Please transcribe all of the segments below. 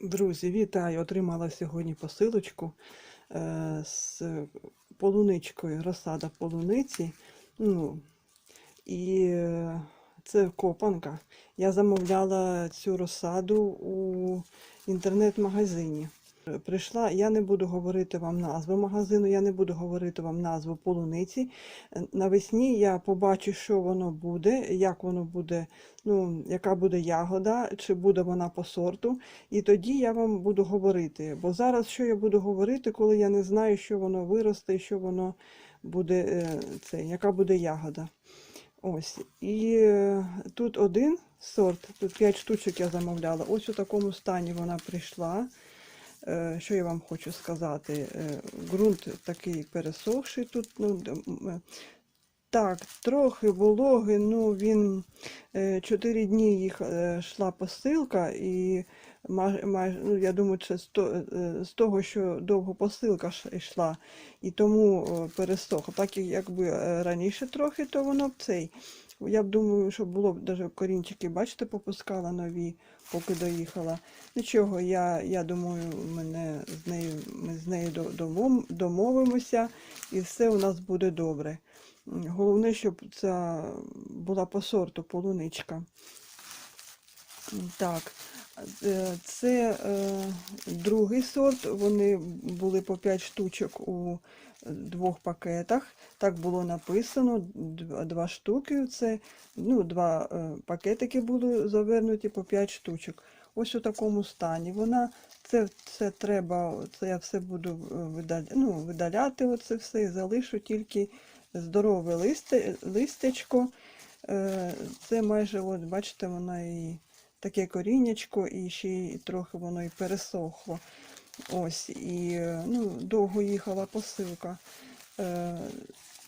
Друзі, вітаю! Отримала сьогодні посилочку е, з полуничкою, розсада полуниці. Ну, і е, це копанка. Я замовляла цю розсаду у інтернет-магазині. Прийшла, я не буду говорити вам назву магазину, я не буду говорити вам назву полуниці. Е, Навесні я побачу, що воно буде, як воно буде, ну, яка буде ягода, чи буде вона по сорту. І тоді я вам буду говорити. Бо зараз що я буду говорити, коли я не знаю, що воно виросте, що воно буде, е, це, яка буде ягода. Ось. І е, тут один сорт, тут 5 штучок я замовляла. Ось у такому стані вона прийшла. Е, Що я вам хочу сказати? Е, Ґрунт такий пересохший тут. Ну, е, так, трохи вологи, ну він е, чотири дні їх йшла посилка, і май- май- ну, я думаю, це з, то- з того, що довго посилка йшла, і тому пересох. Так як якби раніше трохи, то воно б цей. Я б думаю, що було б даже корінчики, бачите, попускала нові, поки доїхала. Нічого, я, я думаю, мене з нею, ми з нею домовимося, і все у нас буде добре. Головне, щоб це була по сорту полуничка. Так, е, це е, другий сорт. Вони були по 5 штучок у двох пакетах. Так було написано. Два штуки. Це ну, два е, пакетики були завернуті по 5 штучок. Ось у такому стані. Вона це, це треба, це я все буду е, видаля, ну, видаляти, оце все і залишу тільки здорове листе, листечко. Е, Це майже, от, бачите, вона і таке коріннячко, і ще й трохи воно і пересохло. Ось, і ну, довго їхала посилка. Е,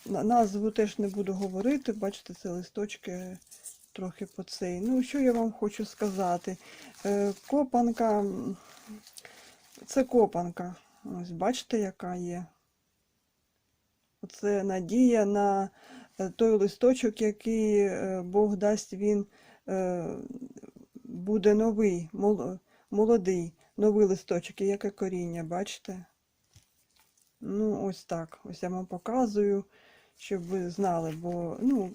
Назву теж не буду говорити, бачите, це листочки трохи по цей. Ну, що я вам хочу сказати? Е, Копанка, це копанка. Ось бачите, яка є. Оце надія на е, той листочок, який е, Бог дасть, він е, буде новий, молодий, новий листочок, яке коріння, бачите? Ну, ось так. Ось я вам показую, щоб ви знали, бо ну,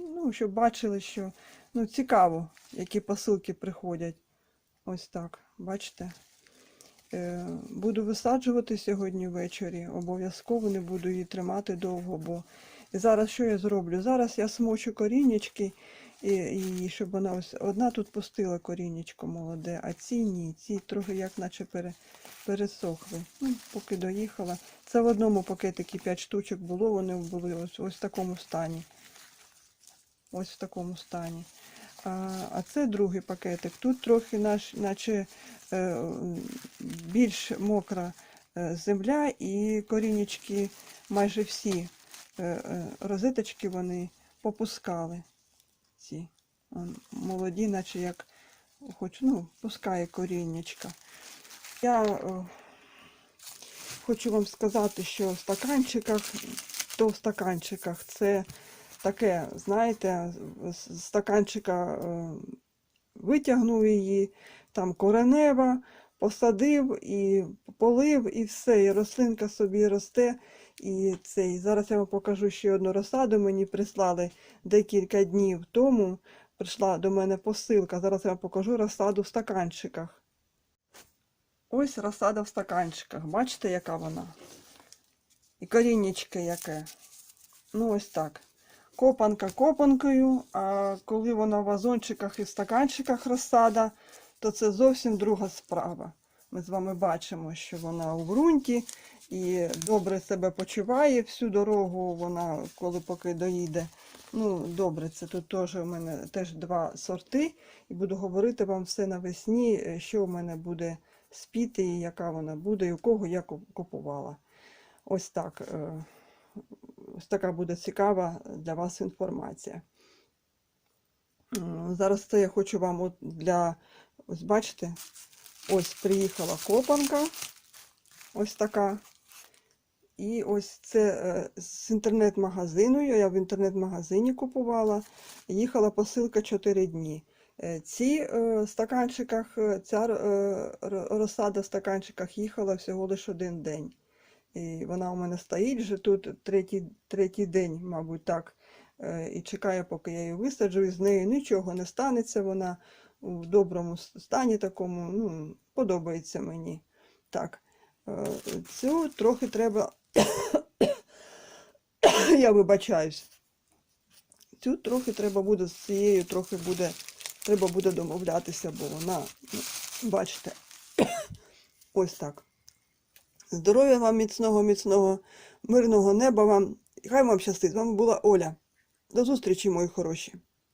ну, щоб бачили, що ну, цікаво, які посилки приходять. Ось так, бачите? Е, Буду висаджувати сьогодні ввечері. Обов'язково не буду її тримати довго, бо зараз що я зроблю? Зараз я смочу корінечки, і, і щоб вона ось одна тут пустила корінечко молоде, а ці ні, ці трохи як наче пере, пересохли. Ну, поки доїхала. Це в одному пакетикі 5 штучок було, вони були ось, ось в такому стані. Ось в такому стані. А, а це другий пакетик. Тут трохи наш, наче е, більш мокра е, земля і корінечки майже всі е, е, розеточки вони попускали. Ці молоді, наче як хоч, ну, пускає коріннячка. Я е, хочу вам сказати, що в стаканчиках, то в стаканчиках це таке, знаєте, з стаканчика е, витягнув її, там коренева, посадив і полив, і все. І рослинка собі росте. І цей. Зараз я вам покажу ще одну розсаду. Мені прислали декілька днів тому. Прийшла до мене посилка. Зараз я вам покажу розсаду в стаканчиках. Ось розсада в стаканчиках. Бачите, яка вона? І коріннячке яке. Ну, ось так. Копанка копанкою, а коли вона в вазончиках і в стаканчиках розсада, то це зовсім друга справа. Ми з вами бачимо, що вона у ґрунті і добре себе почуває всю дорогу, вона коли поки доїде. Ну, добре, це тут теж у мене теж два сорти, і буду говорити вам все навесні, що в мене буде спіти, і яка вона буде, і у кого я купувала. Ось так. е, Ось така буде цікава для вас інформація. Зараз це я хочу вам от для, ось бачите, ось приїхала копанка, ось така. І ось це е, з інтернет-магазину, я в інтернет-магазині купувала. Їхала посилка 4 дні. Е, Ці е, стаканчиках, ця розсада в стаканчиках їхала всього лише один день. І вона у мене стоїть вже тут третій, третій день, мабуть, так. І чекає, поки я її висаджу, і з нею нічого не станеться. Вона у доброму стані такому, ну, подобається мені. Так, е, цю трохи треба. Я вибачаюсь. Цю трохи треба буде з цією, трохи буде, треба буде домовлятися, бо вона, ну, бачите, ось так. Здоров'я вам міцного, міцного, мирного неба вам. Хай вам щастить. З вами була Оля. До зустрічі, мої хороші.